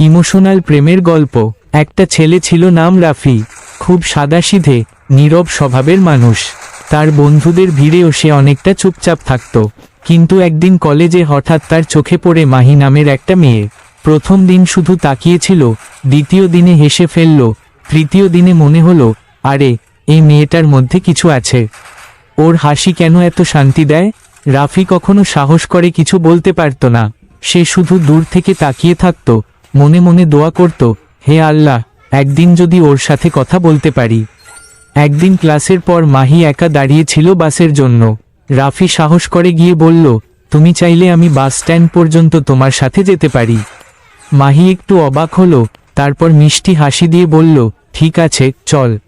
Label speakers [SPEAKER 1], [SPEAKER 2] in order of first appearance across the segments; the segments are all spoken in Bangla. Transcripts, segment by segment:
[SPEAKER 1] ইমোশনাল প্রেমের গল্প। একটা ছেলে ছিল নাম রাফি, খুব সাদাসিধে, নীরব স্বভাবের মানুষ। তার বন্ধুদের ভিড়েও সে অনেকটা চুপচাপ থাকত। কিন্তু একদিন কলেজে হঠাৎ তার চোখে পড়ে মাহি নামের একটা মেয়ে। প্রথম দিন শুধু তাকিয়েছিল, দ্বিতীয় দিনে হেসে ফেলল, তৃতীয় দিনে মনে হলো, আরে, এই মেয়েটার মধ্যে কিছু আছে। ওর হাসি কেন এত শান্তি দেয়? রাফি কখনো সাহস করে কিছু বলতে পারত না। সে শুধু দূর থেকে তাকিয়ে থাকত মনে মনে দোয়া করত, হে আল্লাহ, একদিন যদি ওর সাথে কথা বলতে পারি। একদিন ক্লাসের পর মাহি একা দাঁড়িয়েছিল বাসের জন্য। রাফি সাহস করে গিয়ে বলল, তুমি চাইলে আমি বাস স্ট্যান্ড পর্যন্ত তোমার সাথে যেতে পারি। মাহি একটু অবাক হলো, তারপর মিষ্টি হাসি দিয়ে বলল, ঠিক আছে, চল।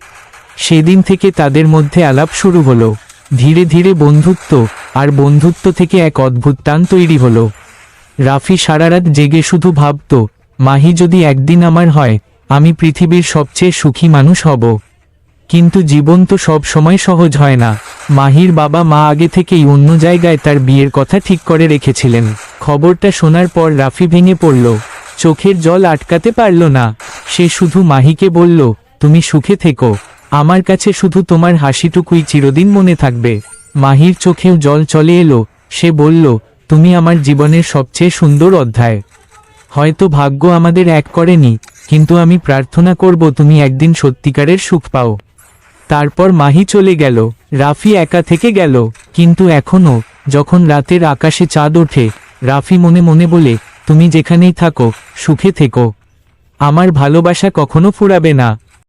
[SPEAKER 1] সেদিন থেকে তাদের মধ্যে আলাপ শুরু হলো। ধীরে ধীরে বন্ধুত্ব আর বন্ধুত্ব থেকে এক অদ্ভুত টান তৈরি হলো। রাফি সারারাত জেগে শুধু ভাবত মাহি যদি একদিন আমার হয়, আমি পৃথিবীর সবচেয়ে সুখী মানুষ হব। কিন্তু জীবন তো সব সময় সহজ হয় না। মাহির বাবা মা আগে থেকেই অন্য জায়গায় তার বিয়ের কথা ঠিক করে রেখেছিলেন। খবরটা শোনার পর রাফি ভেঙে পড়ল। চোখের জল আটকাতে পারল না। সে শুধু মাহিকে বলল, তুমি সুখে থেকো। আমার কাছে শুধু তোমার হাসিটুকুই চিরদিন মনে থাকবে। মাহির চোখেও জল চলে এলো। সে বলল, তুমি আমার জীবনের সবচেয়ে সুন্দর অধ্যায়। হয়তো ভাগ্য আমাদের এক করেনি, কিন্তু আমি প্রার্থনা করব তুমি একদিন সত্যিকারের সুখ পাও। তারপর মাহি চলে গেল, রাফি একা থেকে গেল, কিন্তু এখনও যখন রাতের আকাশে চাঁদ ওঠে, রাফি মনে মনে বলে, তুমি যেখানেই থাকো, সুখে থেকো। আমার ভালোবাসা কখনো ফুরাবে না।